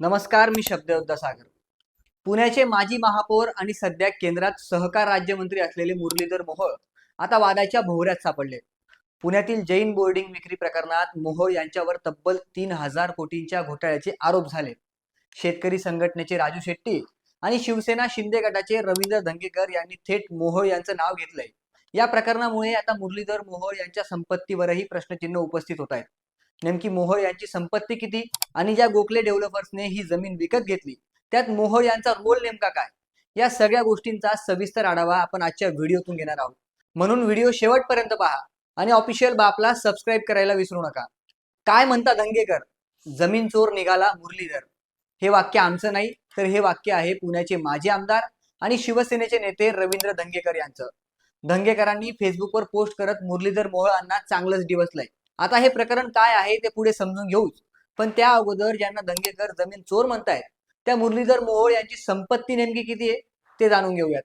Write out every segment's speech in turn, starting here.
नमस्कार मी शब्दयोद्धा सागर. पुण्याचे माजी महापौर आणि सध्या केंद्रात सहकार राज्यमंत्री असलेले मुरलीधर मोहोळ आता वादाच्या भोवऱ्यात सापडले. पुण्यातील जैन बोर्डिंग विक्री प्रकरणात मोहोळ यांच्यावर तब्बल तीन हजार कोटींच्या घोटाळ्याचे आरोप झाले. शेतकरी संघटनेचे राजू शेट्टी आणि शिवसेना शिंदे गटाचे रवींद्र धंगेकर यांनी थेट मोहोळ यांचं नाव घेतलंय. या प्रकरणामुळे आता मुरलीधर मोहोळ यांच्या संपत्तीवरही प्रश्नचिन्ह उपस्थित होत आहेत. नेमकी मोहोळ यांची संपत्ती किती आणि ज्या गोखले डेव्हलपर्सने ही जमीन विकत घेतली त्यात मोहोळ यांचा रोल नेमका काय? या सगळ्या गोष्टींचा सविस्तर आढावा आपण आजच्या व्हिडिओतून घेणार आहोत. म्हणून व्हिडिओ शेवटपर्यंत पहा आणि ऑफिशियल बापला सबस्क्राईब करायला विसरू नका. काय म्हणता धंगेकर जमीन चोर निघाला मुरलीधर. हे वाक्य आमचं नाही तर हे वाक्य आहे पुण्याचे माजी आमदार आणि शिवसेनेचे नेते रवींद्र धंगेकर यांचं. धंगेकरांनी फेसबुकवर पोस्ट करत मुरलीधर मोहोळांना चांगलंच डिवसलंय आता हे प्रकरण काय आहे ते पुढे समजून घेऊच. पण त्या अगोदर ज्यांना दंगेकर जमीन चोर म्हणतायत त्या मुरलीधर मोहोळ यांची संपत्ती नेमकी किती आहे ते जाणून घेऊयात.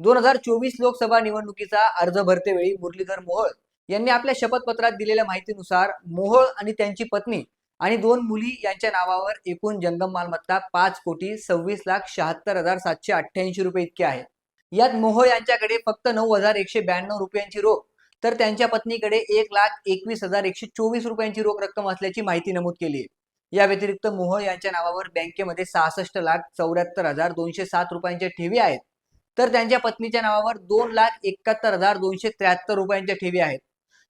दोन हजार चोवीस लोकसभा निवडणुकीचा अर्ज भरतेवेळी मुरलीधर मोहोळ यांनी आपल्या शपथपत्रात दिलेल्या माहितीनुसार मोहोळ आणि त्यांची पत्नी आणि दोन मुली यांच्या नावावर एकूण जंगम मालमत्ता पाच कोटी सव्वीस लाख शहात्तर हजार सातशे अठ्ठ्याऐंशी रुपये इतके आहे. यात मोहोळ यांच्याकडे फक्त नऊ हजार एकशे ब्याण्णव रुपयांची रोख तर त्यांच्या पत्नीकडे एक लाख एकवीस हजार एकशे चोवीस रुपयांची रोख रक्कम असल्याची माहिती नमूद केली आहे. या व्यतिरिक्त मोह यांच्या नावावर बँकेमध्ये सहासष्ट लाख चौऱ्याहत्तर हजार दोनशे सात रुपयांच्या ठेवी आहेत. तर त्यांच्या पत्नीच्या नावावर दोन लाख एकाहत्तर हजार दोनशे त्र्याहत्तर रुपयांच्या ठेवी आहेत.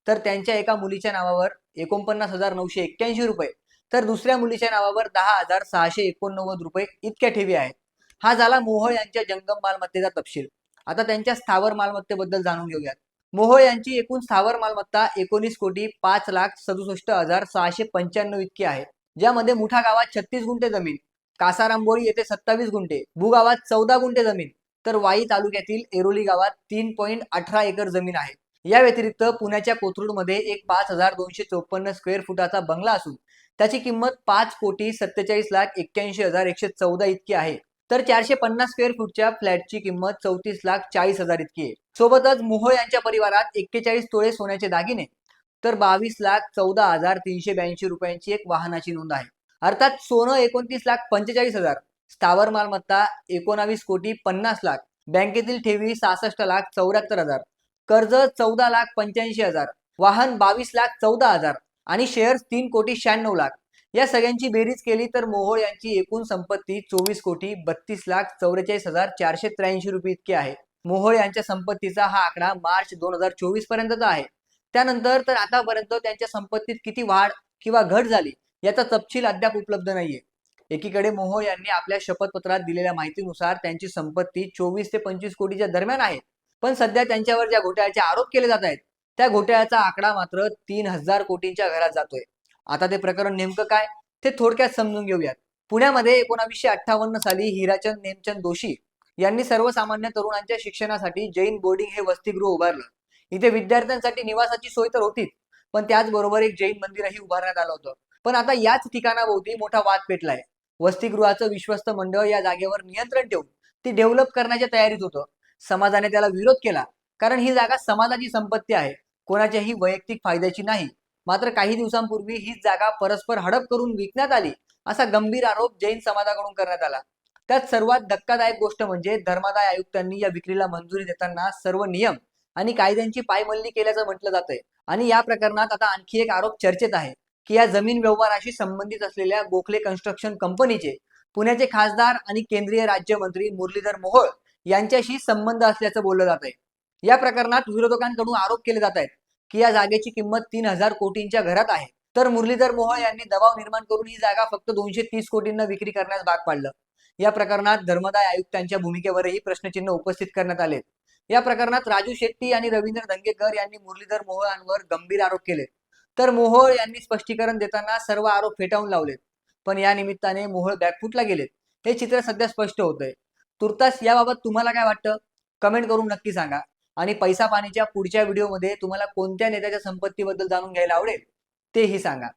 तर त्यांच्या एका मुलीच्या नावावर एकोणपन्नास हजार नऊशे एक्क्याऐंशी रुपये तर दुसऱ्या मुलीच्या नावावर दहा हजार सहाशे एकोणनव्वद रुपये इतक्या ठेवी आहेत. हा झाला मोहोळ यांच्या जंगम मालमत्तेचा तपशील. आता त्यांच्या स्थावर मालमत्तेबद्दल जाणून घेऊयात. मोहोळ यांची एकूण स्थावर मालमत्ता एकोणीस कोटी पाच लाख सदुसष्ट हजार सहाशे पंच्याण्णव इतकी आहे. ज्यामध्ये मुठा गावात छत्तीस गुंठे जमीन कासारांबोळी येथे सत्तावीस गुंठे भूगावात चौदा गुंठे जमीन तर वाई तालुक्यातील एरोली गावात तीन पॉईंट अठरा एकर जमीन आहे. या व्यतिरिक्त पुण्याच्या कोथरूडमध्ये एक पाच हजार दोनशे चोपन्न स्क्वेअर फुटाचा बंगला असून त्याची किंमत पाच कोटी सत्तेचाळीस लाख एक्क्याऐंशी हजार एकशे चौदा इतकी आहे. तर चारशे पन्नास स्क्वेअर फूटच्या फ्लॅटची किंमत चौतीस लाख चाळीस हजार इतकी आहे. सोबतच मोहोळ यांच्या परिवारात एक्केचाळीस तोळे सोन्याचे दागिने तर बावीस लाख चौदा हजार तीनशे ब्याऐंशी रुपयांची एक वाहनाची नोंद आहे. अर्थात सोनं एकोणतीस लाख पंचेचाळीस हजार स्थावर मालमत्ता एकोणावीस कोटी पन्नास लाख बँकेतील ठेवी सहासष्ट लाख चौऱ्याहत्तर हजार कर्ज चौदा लाख पंच्याऐंशी हजार वाहन बावीस लाख चौदा हजार आणि शेअर्स तीन कोटी शहाण्णव लाख. या सगळ्यांची बेरीज केली तर मोहोळ यांची एकूण संपत्ती चोवीस कोटी बत्तीस लाख चौवेचाळीस हजार चारशे त्र्याऐंशी रुपये इतकी आहे. मोहोळ यांच्या संपत्तीचा हा आकडा मार्च दोन हजार चोवीस पर्यंतचा आहे. त्यानंतर तर आतापर्यंत त्यांच्या संपत्तीत किती वाढ किंवा घट झाली याचा तपशील अद्याप उपलब्ध नाहीये. एकीकडे मोहोळ यांनी आपल्या शपथपत्रात दिलेल्या माहितीनुसार त्यांची संपत्ती चोवीस ते पंचवीस कोटीच्या दरम्यान आहे. पण सध्या त्यांच्यावर ज्या घोटाळ्याचे आरोप केले जात आहेत त्या घोटाळ्याचा आकडा मात्र तीन हजार कोटींच्या घरात जातोय. आता ते प्रकरण नेमकं काय ते थोडक्यात समजून घेऊयात. पुण्यामध्ये एकोणावीसशे अठ्ठावन्न साली हिराचंद नेमचंद दोशी यांनी सर्वसामान्य तरुणांच्या शिक्षणासाठी जैन बोर्डिंग हे वसतिगृह उभारलं. इथे विद्यार्थ्यांसाठी निवासाची सोय तर होतीच पण त्याचबरोबर एक जैन मंदिरही उभारण्यात आलं होतं. पण आता याच ठिकाणाभोवती मोठा वाद पेटलाय. वसतिगृहाचं विश्वस्त मंडळ या जागेवर नियंत्रण ठेवून ती डेव्हलप करण्याच्या तयारीत होतं. समाजाने त्याला विरोध केला कारण ही जागा समाजाची संपत्ती आहे. कोणाच्याही वैयक्तिक फायद्याची नाही. मात्र काही दिवसांपूर्वी हीच जागा परस्पर हडप करून विकण्यात आली असा गंभीर आरोप जैन समाजाकडून करण्यात आला. त्यात सर्वात धक्कादायक गोष्ट म्हणजे धर्मादाय आयुक्तांनी या विक्रीला मंजुरी देताना सर्व नियम आणि कायद्यांची पायमल्ली केल्याचं म्हटलं जातंय. आणि या प्रकरणात आता आणखी एक आरोप चर्चेत आहे की या जमीन व्यवहाराशी संबंधित असलेल्या गोखले कन्स्ट्रक्शन कंपनीचे पुण्याचे खासदार आणि केंद्रीय राज्यमंत्री मुरलीधर मोहोळ यांच्याशी संबंध असल्याचं बोललं जात आहे या प्रकरणात विरोधकांकडून आरोप केले जात आहेत की या जागेची किंमत तीन हजार कोटींच्या घरात आहे. तर मुरलीधर मोहोळ यांनी दबाव निर्माण करून ही जागा फक्त दोनशे तीस कोटींना विक्री करण्यास भाग पाडलं. या प्रकरणात धर्मदाय आयुक्तांच्या भूमिकेवरही प्रश्नचिन्ह उपस्थित करण्यात आले. या प्रकरणात राजू शेट्टी आणि रवींद्र धंगेकर यांनी मुरलीधर मोहोळांवर गंभीर आरोप केले. तर मोहोळ यांनी स्पष्टीकरण देताना सर्व आरोप फेटाळून लावलेत. पण या निमित्ताने मोहोळ बॅकफूटला गेलेत. हे चित्र सध्या स्पष्ट होतंय. तुर्तास याबाबत तुम्हाला काय वाटतं? कमेंट करून नक्की सांगा. आणि पैसा पाणीच्या पुढच्या व्हिडिओमध्ये तुम्हाला कोणत्या नेत्याच्या संपत्तीबद्दल जाणून घ्यायला आवडेल तेही सांगा.